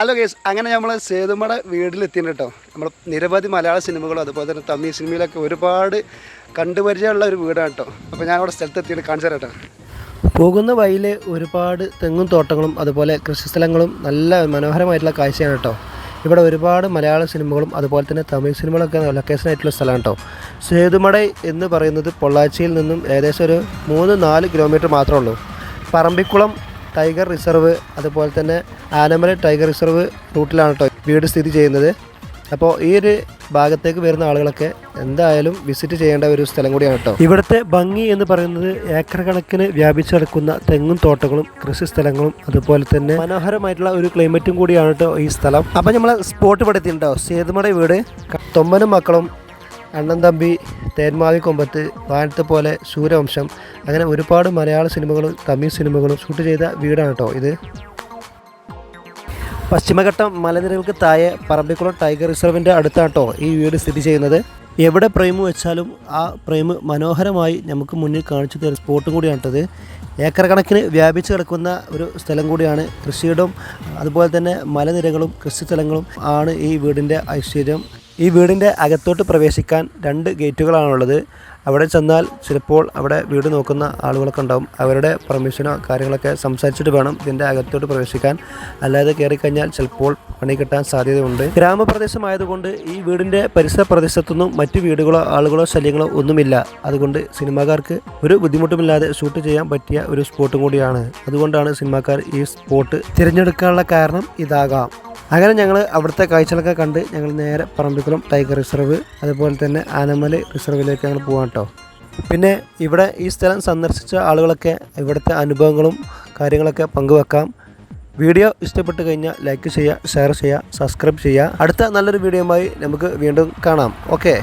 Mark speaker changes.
Speaker 1: Hello case അങ്ങനെ നമ്മൾ സേതുമട വീട്ടിലെത്തിയിട്ടുണ്ട് കേട്ടോ. നമ്മൾ നിരവധി മലയാള സിനിമകളും അതുപോലെ തന്നെ തമിഴ് സിനിമയിലൊക്കെ ഒരുപാട് കണ്ടുപരിചയമുള്ള ഒരു വീടാണ് കേട്ടോ. അപ്പോൾ ഞാൻ അവിടെ സ്ഥലത്ത് എത്തിയിട്ട് കാണിച്ചു തരാം കേട്ടോ.
Speaker 2: പോകുന്ന വഴിയിൽ ഒരുപാട് തെങ്ങും തോട്ടങ്ങളും അതുപോലെ കൃഷിസ്ഥലങ്ങളും നല്ല മനോഹരമായിട്ടുള്ള കാഴ്ചയാണ് കേട്ടോ. ഇവിടെ ഒരുപാട് മലയാള സിനിമകളും അതുപോലെ തന്നെ തമിഴ് സിനിമകളൊക്കെ ലൊക്കേഷൻ ആയിട്ടുള്ള സ്ഥലമാണ് കേട്ടോ. സേതുമടൈ എന്ന് പറയുന്നത് പൊള്ളാച്ചിയിൽ നിന്നും ഏകദേശം ഒരു മൂന്ന് നാല് കിലോമീറ്റർ മാത്രമേ ഉള്ളൂ. പറമ്പിക്കുളം ടൈഗർ റിസർവ് അതുപോലെ തന്നെ ആനമല ടൈഗർ റിസർവ് റൂട്ടിലാണ് കേട്ടോ വീട് സ്ഥിതി ചെയ്യുന്നത്. അപ്പോൾ ഈ ഒരു ഭാഗത്തേക്ക് വരുന്ന ആളുകളൊക്കെ എന്തായാലും വിസിറ്റ് ചെയ്യേണ്ട ഒരു സ്ഥലം കൂടിയാണ് കേട്ടോ ഇവിടുത്തെ ഭംഗി എന്ന് പറയുന്നത് ഏക്കർ കണക്കിന് വ്യാപിച്ചു കിടക്കുന്ന തെങ്ങും തോട്ടങ്ങളും കൃഷി സ്ഥലങ്ങളും അതുപോലെ തന്നെ മനോഹരമായിട്ടുള്ള ഒരു ക്ലൈമറ്റും കൂടിയാണ് കേട്ടോ ഈ സ്ഥലം. അപ്പോൾ നമ്മൾ സ്പോട്ട് പെടുത്തിയിട്ടുണ്ടോ സേതുമട വീട്. തൊമ്പനും തൊമ്മനും മക്കളും അണ്ണൻ തമ്പി തേന്മാവി കൊമ്പത്ത് വാനത്തെ പോലെ സൂര്യവംശം അങ്ങനെ ഒരുപാട് മലയാള സിനിമകളും തമിഴ് സിനിമകളും ഷൂട്ട് ചെയ്ത വീടാണ് കേട്ടോ ഇത്. പശ്ചിമഘട്ടം മലനിരകൾക്ക് താഴെ പറമ്പിക്കുളം ടൈഗർ റിസർവിന്റെ അടുത്താട്ടോ ഈ വീട് സ്ഥിതി ചെയ്യുന്നത്. എവിടെ പ്രേമ് വെച്ചാലും ആ പ്രേമ് മനോഹരമായി നമുക്ക് മുന്നിൽ കാണിച്ചു തരുന്ന സ്പോട്ടും ഇത് ഏക്കർ കണക്കിന് വ്യാപിച്ചു കിടക്കുന്ന ഒരു സ്ഥലം കൂടിയാണ് കൃഷിയിടവും അതുപോലെ തന്നെ മലനിരകളും കൃഷി സ്ഥലങ്ങളും ആണ് ഈ വീടിന്റെ ഐശ്വര്യം. ഈ വീടിന്റെ അകത്തോട്ട് പ്രവേശിക്കാൻ രണ്ട് ഗേറ്റുകളാണുള്ളത്. അവിടെ ചെന്നാൽ ചിലപ്പോൾ അവിടെ വീട് നോക്കുന്ന ആളുകളൊക്കെ ഉണ്ടാവും. അവരുടെ പെർമിഷനോ കാര്യങ്ങളൊക്കെ സംസാരിച്ചിട്ട് വേണം ഇതിന്റെ അകത്തോട്ട് പ്രവേശിക്കാൻ. അല്ലാതെ കയറിക്കഴിഞ്ഞാൽ ചിലപ്പോൾ പണി കിട്ടാൻ സാധ്യതയുണ്ട്. ഗ്രാമപ്രദേശമായതുകൊണ്ട് ഈ വീടിന്റെ പരിസര പ്രദേശത്തൊന്നും മറ്റു വീടുകളോ ആളുകളോ ശല്യങ്ങളോ ഒന്നുമില്ല. അതുകൊണ്ട് സിനിമാക്കാർക്ക് ഒരു ബുദ്ധിമുട്ടുമില്ലാതെ ഷൂട്ട് ചെയ്യാൻ പറ്റിയ ഒരു സ്പോട്ടും കൂടിയാണ്. അതുകൊണ്ടാണ് സിനിമാക്കാർ ഈ സ്പോട്ട് തിരഞ്ഞെടുക്കാനുള്ള കാരണം ഇതാകാം. അങ്ങനെ ഞങ്ങൾ അവിടുത്തെ കാഴ്ചകളൊക്കെ കണ്ട് ഞങ്ങൾ നേരെ പറമ്പിക്കുളം ടൈഗർ റിസർവ് അതുപോലെ തന്നെ ആനമല റിസർവിലേക്ക് ഞങ്ങൾ പോകാം കേട്ടോ. പിന്നെ ഇവിടെ ഈ സ്ഥലം സന്ദർശിച്ച ആളുകളൊക്കെ ഇവിടുത്തെ അനുഭവങ്ങളും കാര്യങ്ങളൊക്കെ പങ്കുവെക്കാം. വീഡിയോ ഇഷ്ടപ്പെട്ട് കഴിഞ്ഞാൽ ലൈക്ക് ചെയ്യുക ഷെയർ ചെയ്യുക സബ്സ്ക്രൈബ് ചെയ്യുക. അടുത്ത നല്ലൊരു വീഡിയോയുമായി നമുക്ക് വീണ്ടും കാണാം. ഓക്കെ.